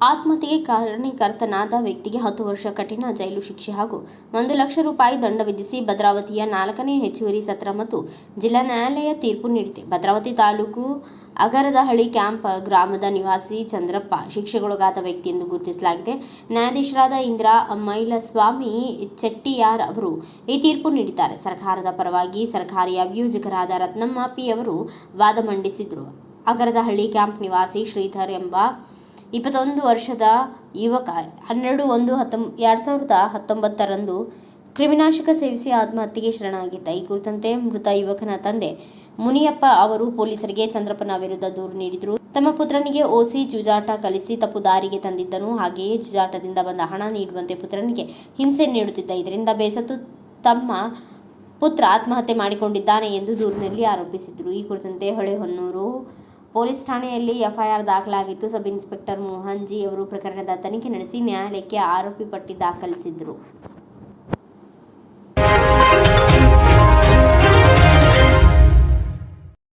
ಆತ್ಮಹತ್ಯೆಗೆ ಕಾರಣೀಕರ್ತನಾದ ವ್ಯಕ್ತಿಗೆ ಹತ್ತು ವರ್ಷ ಕಠಿಣ ಜೈಲು ಶಿಕ್ಷೆ ಹಾಗೂ ಒಂದು ಲಕ್ಷ ರೂಪಾಯಿ ದಂಡ ವಿಧಿಸಿ ಭದ್ರಾವತಿಯ ನಾಲ್ಕನೇ ಹೆಚ್ಚುವರಿ ಸತ್ರ ಮತ್ತು ಜಿಲ್ಲಾ ನ್ಯಾಯಾಲಯ ತೀರ್ಪು ನೀಡಿದೆ. ಭದ್ರಾವತಿ ತಾಲೂಕು ಅಗರದಹಳ್ಳಿ ಕ್ಯಾಂಪ್ ಗ್ರಾಮದ ನಿವಾಸಿ ಚಂದ್ರಪ್ಪ ಶಿಕ್ಷೆಗೊಳಗಾದ ವ್ಯಕ್ತಿ ಎಂದು ಗುರುತಿಸಲಾಗಿದೆ. ನ್ಯಾಯಾಧೀಶರಾದ ಇಂದಿರಾ ಮೈಲಸ್ವಾಮಿ ಚೆಟ್ಟಿಯಾರ್ ಅವರು ಈ ತೀರ್ಪು ನೀಡಿದ್ದಾರೆ. ಸರ್ಕಾರದ ಪರವಾಗಿ ಸರ್ಕಾರಿ ಅಭಿಯೋಜಕರಾದ ರತ್ನಮ್ಮ ಪಿ ಅವರು ವಾದ ಮಂಡಿಸಿದರು. ಅಗರದಹಳ್ಳಿ ಕ್ಯಾಂಪ್ ನಿವಾಸಿ ಶ್ರೀಧರ್ ಎಂಬ ಇಪ್ಪತ್ತೊಂದು ವರ್ಷದ ಯುವಕ, ಹನ್ನೆರಡು ಒಂದು ಹತ್ತೊಂಬ ಎರಡು ಸಾವಿರದ ಹತ್ತೊಂಬತ್ತರಂದು ಕ್ರಿಮಿನಾಶಕ ಸೇವಿಸಿ ಆತ್ಮಹತ್ಯೆಗೆ ಶರಣಾಗಿದ್ದ ಈ ಕುರಿತಂತೆ ಮೃತ ಯುವಕನ ತಂದೆ ಮುನಿಯಪ್ಪ ಅವರು ಪೊಲೀಸರಿಗೆ ಚಂದ್ರಪ್ಪನ ವಿರುದ್ಧ ದೂರು ನೀಡಿದರು. ತಮ್ಮ ಪುತ್ರನಿಗೆ ಓಸಿ ಜುಜಾಟ ಕಲಿಸಿ ತಪ್ಪು ದಾರಿಗೆ ತಂದಿದ್ದನು. ಹಾಗೆಯೇ ಜುಜಾಟದಿಂದ ಬಂದ ಹಣ ನೀಡುವಂತೆ ಪುತ್ರನಿಗೆ ಹಿಂಸೆ ನೀಡುತ್ತಿದ್ದ. ಇದರಿಂದ ಬೇಸತ್ತು ತಮ್ಮ ಪುತ್ರ ಆತ್ಮಹತ್ಯೆ ಮಾಡಿಕೊಂಡಿದ್ದಾನೆ ಎಂದು ದೂರಿನಲ್ಲಿ ಆರೋಪಿಸಿದರು. ಈ ಕುರಿತಂತೆ ಹೊಳೆಹೊನ್ನೂರು ಪೊಲೀಸ್ ಠಾಣೆಯಲ್ಲಿ ಎಫ್ಐಆರ್ ದಾಖಲಾಗಿತ್ತು. ಸಬ್ ಇನ್ಸ್ಪೆಕ್ಟರ್ ಮೋಹನ್ ಜಿ ಅವರು ಪ್ರಕರಣದ ತನಿಖೆ ನಡೆಸಿ ನ್ಯಾಯಾಲಯಕ್ಕೆ ಆರೋಪಿ ಪಟ್ಟಿ ದಾಖಲಿಸಿದ್ರು.